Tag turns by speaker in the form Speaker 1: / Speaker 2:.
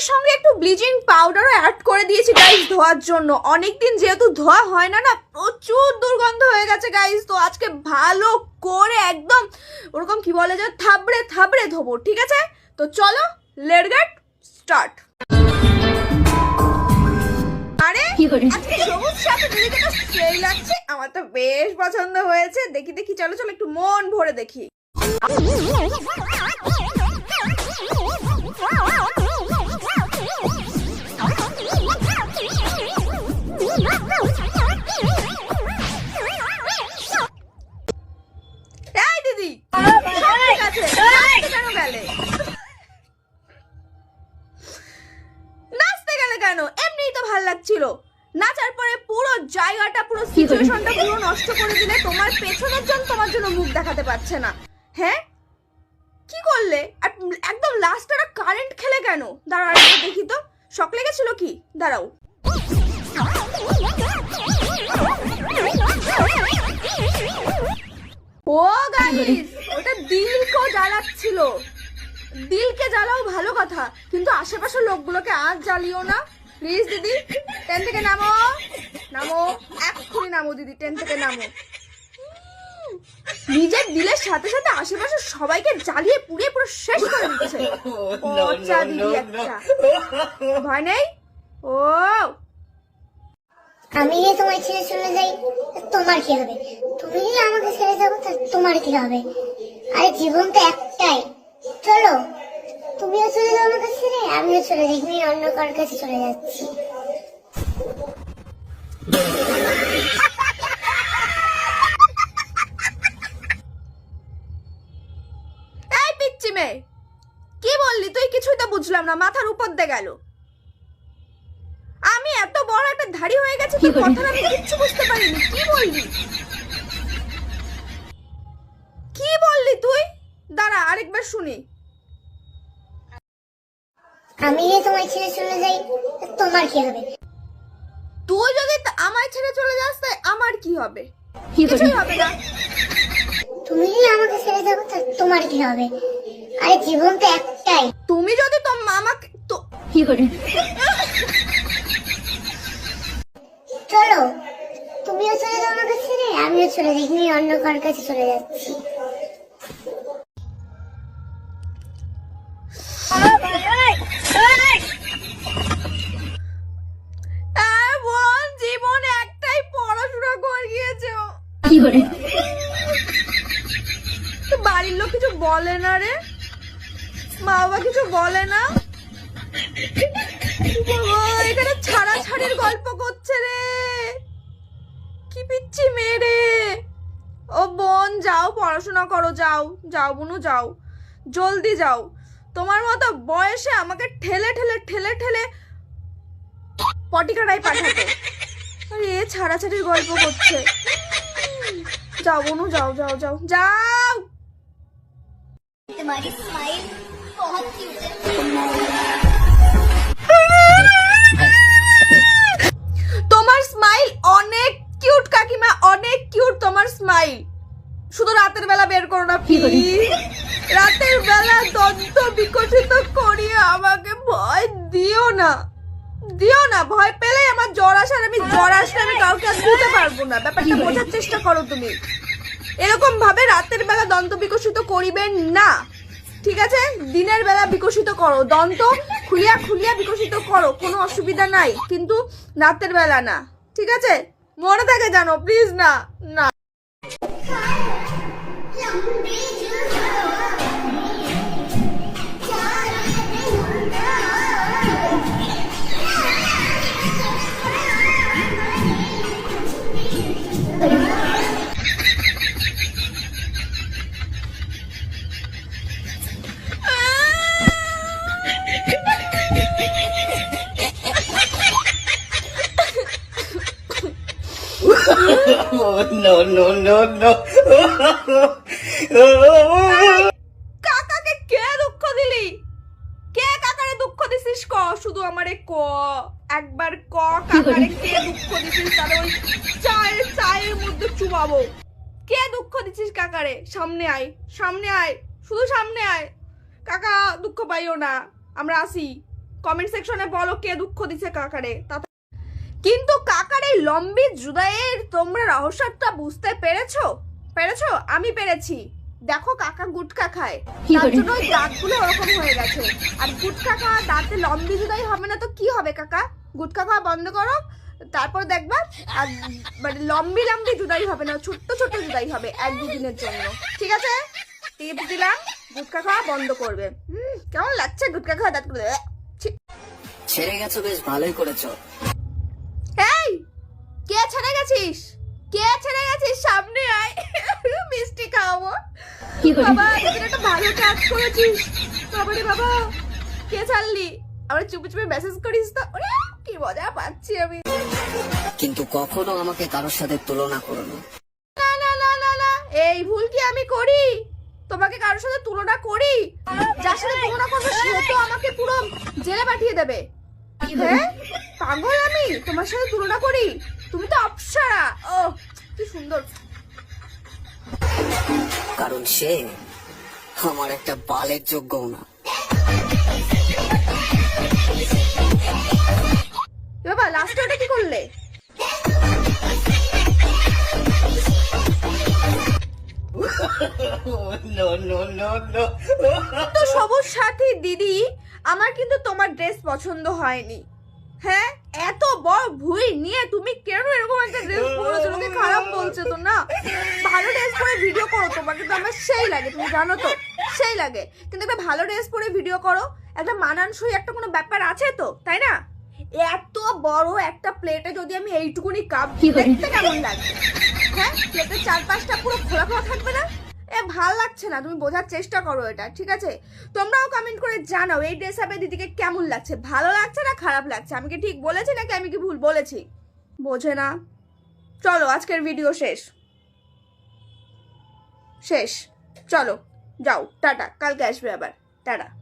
Speaker 1: এর সঙ্গে একটু ব্লিচিং পাউডারও অ্যাড করে দিয়েছি গাইস ধোয়ার জন্য অনেকদিন যেহেতু ধোয়া হয় না না প্রচুর দুর্গন্ধ হয়ে গেছে গাইস তো আজকে ভালো করে একদম ওরকম কি বলে যে থাবড়ে থাবড়ে ধোবো ঠিক আছে তো চলো লেট গেট স্টার্ট আরে আজকে সবুজ সাথে তো সেই লাগছে আমার তো বেশ পছন্দ হয়েছে দেখি দেখি চলো চলো একটু মন ভরে দেখি ভালো লাগছিল। নাচার পরে পুরো জায়গাটা পুরো সিচুয়েশনটা পুরো নষ্ট করে দিলে তোমার পেছনের জন তোমার জন্য মুখ দেখাতে পারছে না। হ্যাঁ? কি করলে? আর একদম লাস্টে কারেন্ট খেলে কেন? দাঁড়াও দেখি তো। শক লেগেছিল কি? দাঁড়াও। ও গাইস ওটা দিলকেও জ্বালাচ্ছিল। দিলকে জ্বালাও ভালো কথা কিন্তু আশেপাশের লোকগুলোকে আর জ্বালিও না। প্লিজ দিদি। ট্রেন থেকে নামো। নামো। এক্ষুনি নামো দিদি। ট্রেন থেকে নামো। নিজের দিলের সাথে সাথে আশেপাশে সবাইকে জ্বালিয়ে পুড়িয়ে পুরো শেষ করে দিচ্ছে পচা দিদি একটা। ভয় নেই? ও।
Speaker 2: আমি যদি তোমার ছেড়ে চলে যাই তোমার কি হবে? তুমি যদি আমাকে ছেড়ে যাব তোমার কি হবে? আরে জীবন তো একটাই। চলো। তুমিও চলে যাও আমার কাছে ছেড়ে আমিও চলে যাই তুমি অন্য কারোর কাছে চলে যাচ্ছি।
Speaker 1: পিচ্ছি মেয়ে কি বললি তুই? কিছুই তো বুঝলাম না মাথার উপর দিয়ে গেল। আমি এত বড় একটা ধাড়ি হয়ে গেছে তোর কথা আমি কিচ্ছু বুঝতে পারিনি কি বললি? কি বললি তুই? দাঁড়া আরেকবার শুনি।
Speaker 2: আমি যদি তোমার ছেড়ে চলে যাই তোমার কি হবে?
Speaker 1: তুই যদি আমায় ছেড়ে চলে যাস তাই আমার কি হবে? কিছুই হবে না।
Speaker 2: তুমি যদি আমাকে ছেড়ে যাব তা তোমার কি হবে? আরে জীবন তো একটাই।
Speaker 1: তুমি যদি তোর মামাকে তো কি করে
Speaker 2: চলো তুমিও চলে যাও আমার কাছে ছেড়ে আমিও চলে যাই তুমি অন্য কার কাছে চলে যাচ্ছি।
Speaker 1: বাড়ির লোক কিছু বলে না রে। মা বাবা কিছু বলে না। এখানে ছাড়া ছাড়ির গল্প করছে রে। কি পিচ্ছি মেয়ে রে। ও বোন, যাও, পড়াশোনা করো, যাও যাও বুনু, যাও। জলদি যাও। তোমার মতো বয়সে আমাকে ঠেলে ঠেলে ঠেলে ঠেলে পটিকাটাই পাঠাতো। আরে, এ ছাড়াছাড়ির গল্প করছে। যাও বোনু যাও যাও যাও। যাও! তোমার স্মাইল অনেক কিউট কাকিমা অনেক কিউট তোমার স্মাইল শুধু রাতের বেলা বের করো না রাতের বেলা দন্ত বিকশিত করিয়ে আমাকে ভয় দিও না। দিও না, ভয় পেলে আমার জ্বর আসার আমি জ্বর আসলে আমি কাউকে আর দিতে পারব না। ব্যাপারটা বোঝার চেষ্টা করো তুমি। এরকম ভাবে রাতের বেলা দন্ত বিকশিত করিবেন না। ঠিক আছে? দিনের বেলা বিকশিত করো। দন্ত খুলিয়া খুলিয়া বিকশিত করো, কোনো অসুবিধা নাই। কিন্তু রাতের বেলা না। ঠিক আছে? মনে থাকে জানো প্লিজ না না।
Speaker 3: No, no, no, no.
Speaker 1: কে দুঃখ দিলি? কে কাকারে দুঃখ দিছিস ক? শুধু আমারে ক। একবার ক কাকারে কে দুঃখ দিছিস তাহলে ওই চায়ের চায়ের মধ্যে চুবাবো। কে দুঃখ দিছিস কাকারে? সামনে আয় সামনে আয় শুধু সামনে আয়। কাকা দুঃখ পাইও না আমরা আসি। কমেন্ট সেকশনে বলো কে দুঃখ দিছে কাকারে তা- কিন্তু কাকার এই লম্বি জুদাইয়ের তোমরা রহস্যটা বুঝতে পেরেছ? পেরেছ? আমি পেরেছি। দেখো কাকা গুটকা খায়। তার জন্য ওই দাঁতগুলো ওরকম হয়ে গেছে। আর গুটকা খাওয়া দাঁতে লম্বি জুদাই হবে না তো কি হবে কাকা? গুটকা খাওয়া বন্ধ করো তারপর দেখবা আর মানে লম্বি লম্বি জুদাই হবে না ছোট্ট ছোট্ট জুদাই হবে এক দুদিনের জন্য। ঠিক আছে? টিপস দিলাম গুটকা খাওয়া বন্ধ করবে। হুম, কেমন লাগছে গুটকা খাওয়া দাঁতগুলো।
Speaker 3: ছেড়ে গেছো বেশ ভালোই করেছ।
Speaker 1: কে ছেড়ে গেছিস? কে ছেড়ে গেছিস? সামনে আয়। মিষ্টি খাওয়াবো। বাবা তোদের একটা ভালো কাজ করেছিস। বাবারে বাবা কে ছাড়লি? আবার চুপি চুপি মেসেজ করিস তো? ওরে কি মজা পাচ্ছি আমি।
Speaker 3: কিন্তু কখনো আমাকে কারোর সাথে তুলনা করো না।
Speaker 1: না না না না না এই ভুল কি আমি করি? তোমাকে কারোর সাথে তুলনা করি? যার সাথে তুলনা করব সে তো আমাকে পুরো জেলে পাঠিয়ে দেবে। হ্যাঁ? পাগল আমি? তোমার সাথে তুলনা করি? তুমি তো অপসারা। ও কি সুন্দর।
Speaker 3: কারণ সে আমার একটা বালের যোগ্য না।
Speaker 1: বাবা লাস্টে ওটা কি করলে. তো সবুজ সাথী দিদি আমার কিন্তু তোমার ড্রেস পছন্দ হয়নি। হ্যাঁ এত বড় ভুই নিয়ে তুমি কেন এরকম একটা ড্রেস পরেছো তুমি খারাপ বলছো তো না ভালো ড্রেস পরে ভিডিও করো তোমাকে তো আমার সেই লাগে তুমি জানো তো সেই লাগে। কিন্তু একটা ভালো ড্রেস পরে ভিডিও করো একটা মানানসই একটা কোনো ব্যাপার আছে তো তাই না? এত বড় একটা প্লেটে যদি আমি এইটুকুনি কাপ দেখতে কেমন লাগবে হ্যাঁ প্লেটের চার পাঁচটা পুরো খোলা খোলা থাকবে না? এ ভালো লাগছে না তুমি বোঝার চেষ্টা করো এটা ঠিক আছে? তোমরাও কমেন্ট করে জানাও এই ড্রেস আপে দিদিকে কেমন লাগছে ভালো লাগছে না খারাপ লাগছে? আমি কি ঠিক বলেছি নাকি আমি কি ভুল বলেছি? বোঝে না। চলো আজকের ভিডিও শেষ। শেষ। চলো যাও টাটা কালকে আসবে আবার। টাটা।